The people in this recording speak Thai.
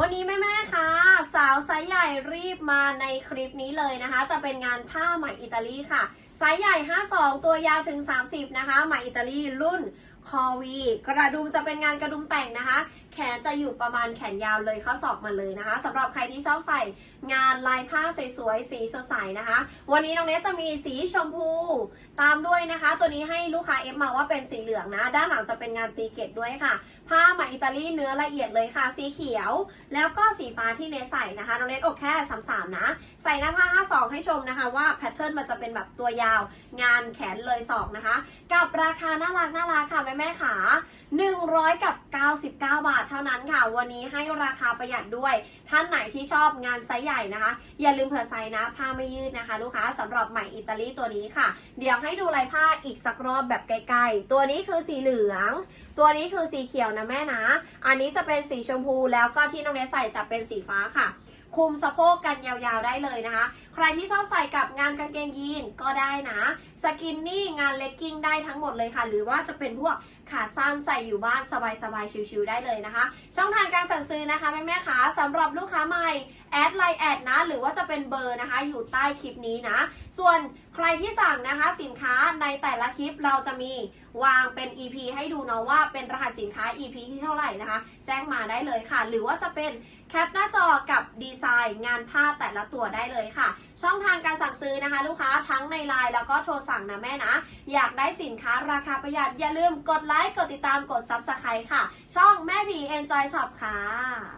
วันนี้แม่แม่ค่ะสาวไซส์ใหญ่รีบมาในคลิปนี้เลยนะคะ จะเป็นงานผ้าไหมอิตาลีค่ะไซส์ใหญ่ 52 ตัวยาวถึง 30 นะคะไหมอิตาลีรุ่นคอวีกระดุมจะเป็นงานกระดุมแต่งนะคะ แขนจะอยู่ประมาณแขนยาวเลยข้อศอกมาเลยนะคะสำหรับใครที่ชอบใส่งานลายผ้าสวยๆ สีสดใสนะคะ วันนี้น้องเนสจะมีสีชมพู ตามด้วยนะคะ ตัวนี้ให้ลูกค้าเอฟมาว่าเป็นสีเหลืองนะ ด้านหลังจะเป็นงานตีเกตด้วยค่ะ ผ้าไหมอิตาลีเนื้อละเอียดเลยค่ะ สีเขียว แล้วก็สีฟ้าที่เนสใส่นะคะน้องเนสอกแค่33นะ ใส่หน้าผ้า52ให้ชมนะคะ ว่าแพทเทิร์นมันจะเป็นแบบตัวยาว งานแขนเลยศอกนะคะ กับราคาน่ารักน่ารักค่ะแม่แม่ขา100 กับ 99 บาทเท่านั้นค่ะ วันนี้ให้ราคาประหยัดด้วย ท่านไหนที่ชอบงานไซส์ใหญ่นะคะ อย่าลืมเผื่อไซส์นะ ผ้าไม่ยืดนะคะ ลูกค้าสำหรับไหมอิตาลีตัวนี้ค่ะ เดี๋ยวให้ดูลายผ้าอีกสักรอบแบบใกล้ๆ ตัวนี้คือสีเหลือง ตัวนี้คือสีเขียวนะแม่นะ อันนี้จะเป็นสีชมพูแล้วก็ที่น้องเนสใส่จะเป็นสีฟ้าค่ะ คุมสะโพกกันยาวๆได้เลยนะคะ ใครที่ชอบใส่กับงานกางเกงยีนก็ได้นะสกินนี่งานเลกกิ้งได้ทั้งหมดเลยค่ะ หรือว่าจะเป็นพวกขาสั้นใส่อยู่บ้านสบายๆชิวๆได้เลยนะคะ ช่องทางการสั่งซื้อนะคะแม่ๆคะสำหรับลูกค้าใหม่แอดไลน์แอดนะ หรือว่าจะเป็นเบอร์นะคะ อยู่ใต้คลิปนี้นะ ส่วนใครที่สั่งนะคะสินค้า ในแต่ละคลิปเราจะมีวางเป็น EP ให้ดูเนาะว่าเป็นรหัสสินค้า EP ที่เท่าไหร่นะคะ แจ้งมาได้เลยค่ะ หรือว่าจะเป็นแคปหน้าจอกับดีไซน์งานผ้าแต่ละตัวได้เลยค่ะ ช่องทางการสั่งซื้อนะคะ ลูกค้าทั้งในไลน์แล้วก็โทรสั่งนะแม่นะ อยากได้สินค้าราคาประหยัดอย่าลืมกดไลค์กดติดตามกด Subscribe ค่ะ ช่องแม่ผี Enjoy Shop ค่ะ